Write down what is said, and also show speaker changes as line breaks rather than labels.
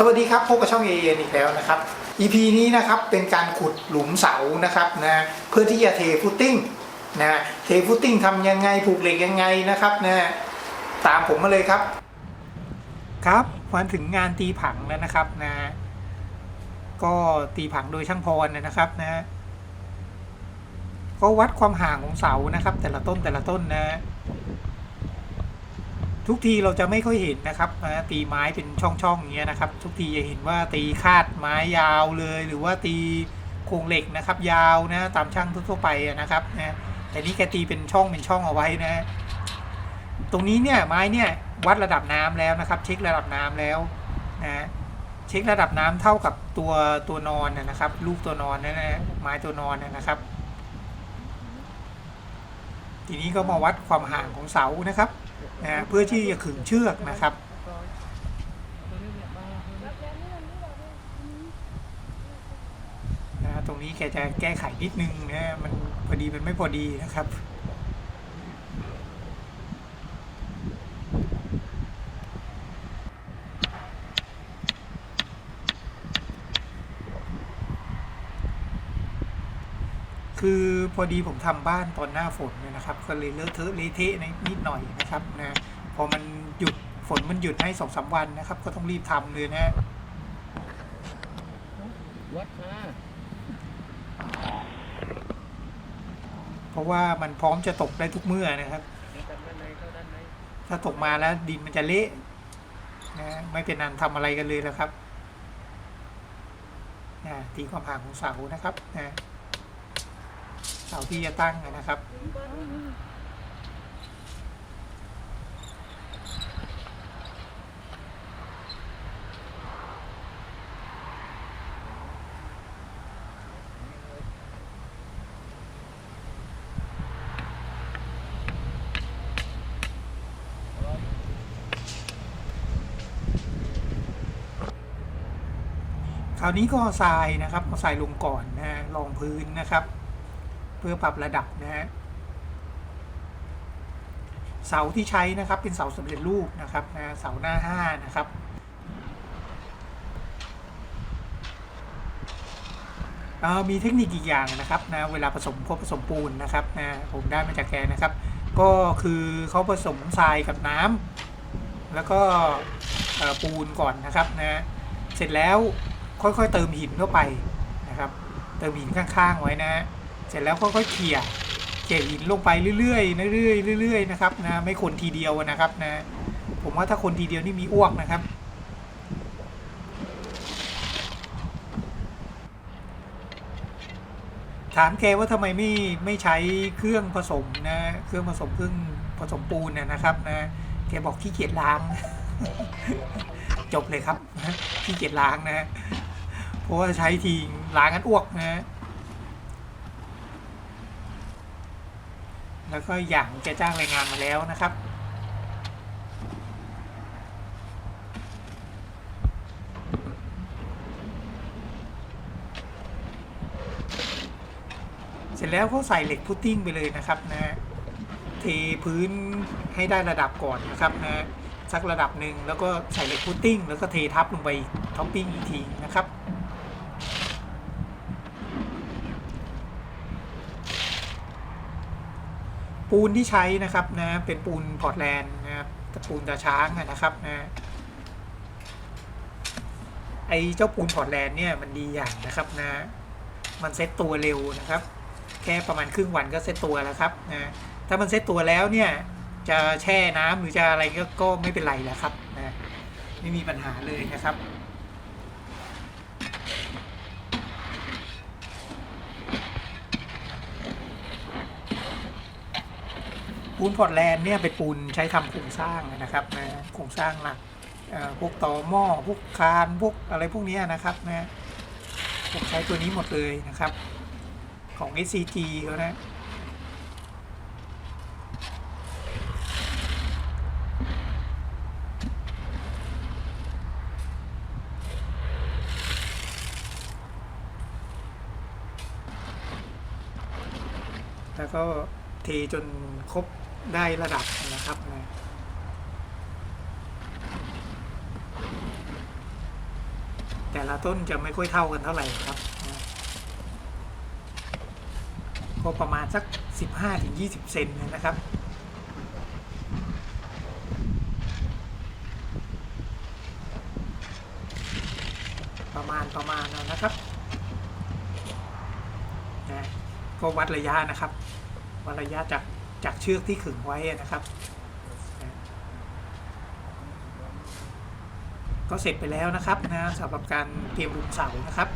สวัสดีครับพบกับช่องเอเอีกแล้วนะครับ EP นี้นะครับเป็นการขุดหลุมเสานะครับนะเพื่อที่จะเทฟุตติ้งนะเทฟุตติ้งทำยังไงผูกเหล็กยังไงนะครับนะตามผมมาเลยครับ ครับมาถึงงานตีผังแล้วนะครับนะก็ตีผังโดยช่างพรนะครับนะก็วัดความห่างของเสานะครับ แต่ละต้นแต่ละต้นนะ ทุกทีเราจะไม่ค่อยเห็นนะครับตีไม้เป็นช่องๆอย่างเงี้ยนะครับ ทุกทีจะเห็นว่าตีคาดไม้ยาวเลย หรือว่าตีโครงเหล็กนะครับ ยาวนะตามช่างทั่วๆไปนะครับนะแต่นี่แกตีเป็นช่องเป็นช่องเอาไว้นะ ตรงนี้เนี่ยไม้เนี่ยวัดระดับน้ำแล้วนะครับ เช็คระดับน้ำแล้วนะเช็คระดับน้ำเท่ากับตัวตัวนอนนะครับ ลูกตัวนอนนะนะไม้ตัวนอนนะครับ ทีนี้ก็มาวัดความห่างของเสานะครับนะเพื่อที่จะขึงเชือกนะครับนะตรงนี้แกจะแก้ไขนิดนึงนะมันพอดีมันไม่พอดีนะครับ คือพอดีผมทำบ้านตอนหน้าฝนเนี่ยนะครับ ก็เลยเลอะเทอะเละเทะนิดหน่อยนะครับนะพอมันหยุดฝนมันหยุดให้สองสามวันนะครับ ก็ต้องรีบทำเลยนะ
วัดมา
เพราะว่ามันพร้อมจะตกได้ทุกเมื่อนะครับ ถ้าตกมาแล้วดินมันจะเละนะไม่เป็นอันทำอะไรกันเลยแล้วครับนะตีความห่างของเสานะครับนะ เสาที่จะตั้งนะครับ คราวนี้ก็ทรายนะครับเอาทรายลงก่อนนะรองพื้นนะครับ เพื่อปรับระดับนะฮะเสาที่ใช้นะครับเป็นเสาสำเร็จรูปนะครับนะเสาหน้าห้านะครับเอ่อมีเทคนิคอีกอย่างนะครับนะเวลาผสมพวกผสมปูนนะครับนะผมได้มาจากแกนะครับ ก็คือเขาผสมทรายกับน้ำแล้วก็ปูนก่อนนะครับนะเสร็จแล้วค่อยๆเติมหินเข้าไปนะครับ เติมหินข้างๆไว้นะ เสร็จแล้วค่อยๆเขี่ยเขี่ยหินลงไปเรื่อยๆเรื่อยๆเรื่อยๆนะครับนะไม่คนทีเดียวนะครับนะผมว่าถ้าคนทีเดียวนี่มีอ้วกนะครับ ถามแกว่าทำไมไม่ไม่ใช้เครื่องผสมนะเครื่องผสมเครื่องผสมปูนนะนะครับนะแกบอกขี้เกียจล้าง จบเลยครับขี้เกียจล้างนะเพราะว่าใช้ทีล้างกันอ้วกนะ แล้วก็อย่างแกจ้างแรงงานมาแล้วนะครับ เสร็จแล้วเขาใส่เหล็กพุตติ้งไปเลยนะครับนะ เทพื้นให้ได้ระดับก่อนนะครับนะสักระดับหนึ่งแล้วก็ใส่เหล็กพุตติ้งแล้วก็เททับลงไปท็อปปิ้งอีกทีนะครับ ปูนที่ใช้นะครับนะเป็นปูนพอร์ตแลนด์นะครับต่ปูนตาช้างอะนะครับนะไอเจ้าปูนพอร์ตแลนด์เนี่ยมันดีอย่างนะครับนะมันเซ็ตตัวเร็วนะครับ แค่ประมาณครึ่งวันก็เซ็ตตัวแล้วครับนะถ้ามันเซ็ตตัวแล้วเนี่ยจะแช่น้ำหรือจะอะไรก็ก็ไม่เป็นไรแล้วครับนะไม่มีปัญหาเลยนะครับ ปูนพอร์ตแลนด์เนี่ยเป็นปูนใช้ทำโครงสร้างนะครับนะโครงสร้างหลักพวกต่อหม้อพวกคานพวกอะไรพวกนี้นะครับนะผมใช้ตัวนี้หมดเลยนะครับ ของ SCG เขานะแล้วก็เทจนครบ ได้ระดับนะครับนะแต่ละต้นจะไม่ค่อยเท่ากันเท่าไหร่ครับนะก็ประมาณสัก 15-20 เซนนะครับประมาณประมาณนะครับนะก็วัดระยะนะครับ วัดระยะจาก จากเชือกที่ขึงไว้นะครับ ก็เสร็จไปแล้วนะครับนะสำหรับการเตรียมลุมเสานะครับ